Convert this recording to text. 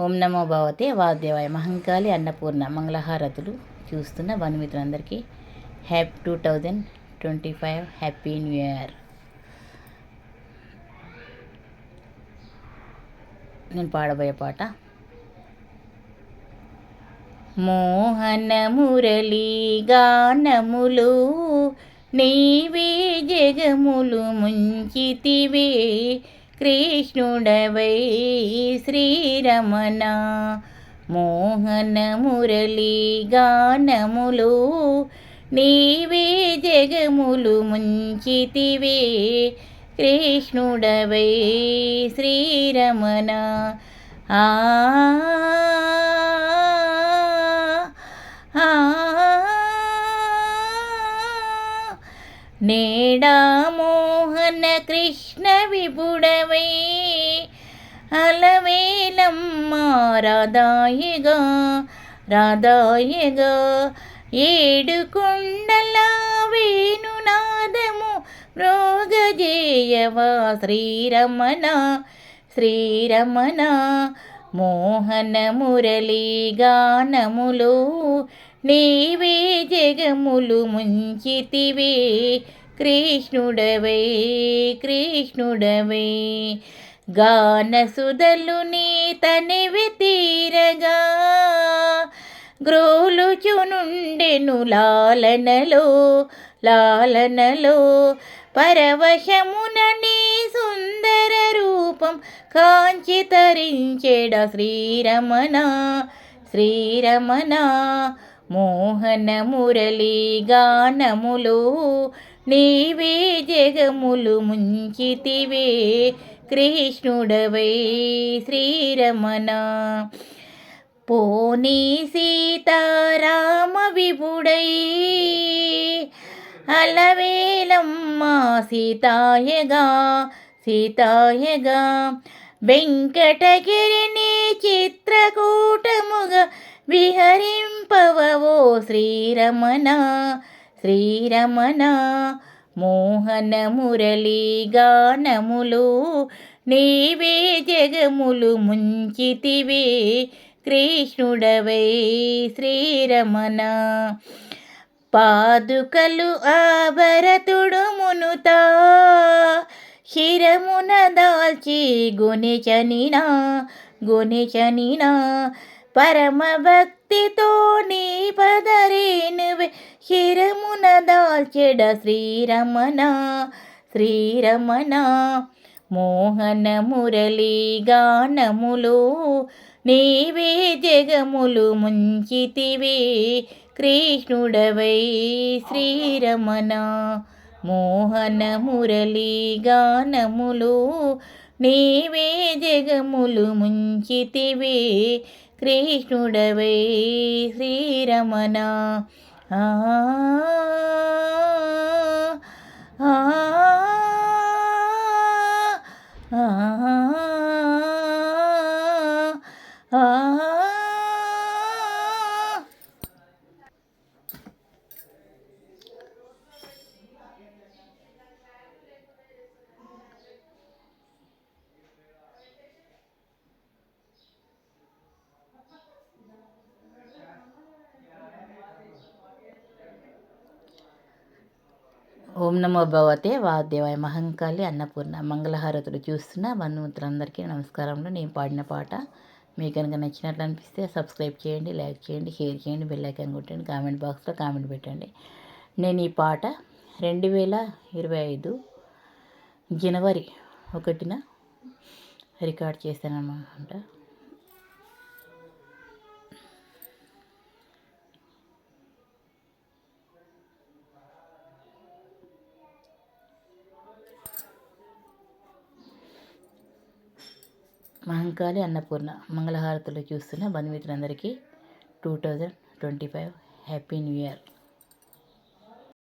ఓం నమో భవతే వాద్యవాయ మహంకాళి అన్నపూర్ణ మంగళహారతులు చూస్తున్న బంధుమిత్రులందరికీ happy two thousand twenty five happy new year. నేను పాడబోయే పాట. మోహన మురళీ గానములు నీవే జగములు ముంచితివే. కృష్ణుడవై శ్రీరమణ మోహన మురళీ గానములు నీవే జగములు ముంచితివే కృష్ణుడవై శ్రీరమణ ఆ నేడా మోహన కృష్ణ విపుడవై అలవేలమ్మ రాధాయగా రాధాయగా ఏడు కొండల వేణునాదము రోగజేయవా శ్రీరమణ శ్రీరమణ మోహన మురళీ గానములు నీవే జగములు ముంచితివే. కృష్ణుడవై కృష్ణుడవై. గానసుదలు నీ తనివి తీరగా. గ్రోలుచునుండెను లాలనలో లాలనలో. పరవశమున నీ సుందర రూపం కాంచి తరించెడ శ్రీరమణ శ్రీరమణ. మోహన మురళీ గానములు నీవే జగములు ముంచితివే. కృష్ణుడవై శ్రీరమణ. పోనీ సీతారామ విపుడై అలవేలమ్మ సీతాయగా సీతాయగా. వెంకటగిరిని చిత్రకూటముగా విహరింపవో శ్రీరమణ శ్రీరమణ మోహన మురళీ గానములు నీవే జగములు ముంచితివే కృష్ణుడవై శ్రీరమణ. పాదుకలు ఆభరతుడు మునుతా శిరమున దాల్చి గుణిచనినా గుణిచనినా పరమ భక్తితో నీ పదరేనువే హిరమున దాల్చెడ శ్రీరమణ శ్రీరమణ. మోహన మురళీ గానములు నీవే జగములు ముంచితివే. కృష్ణుడవై శ్రీరమణ మోహన మురళీ గానములు నీవే జగములు ముంచితివే. కృష్ణుడవై శ్రీరమణ ఆ ఓం నమో భగవతే వాదేవాయ మహంకాళి అన్నపూర్ణ మంగళహారతులు చూస్తున్న బంధుమిత్రులందరికీ నమస్కారంలో నేను పాడిన పాట మీకు కనుక నచ్చినట్లు అనిపిస్తే సబ్స్క్రైబ్ చేయండి లైక్ చేయండి షేర్ చేయండి బెల్ ఐకాన్ కొట్టండి కామెంట్ బాక్స్లో కామెంట్ పెట్టండి. నేను ఈ పాట రెండు వేల ఇరవై ఐదు జనవరి ఒకటిన రికార్డ్ చేశాను అన్నమాట మహంకాళి అన్నపూర్ణ మంగళహారతులు చూస్తున్న బంధుమిత్రులందరికీ two thousand twenty five happy new year.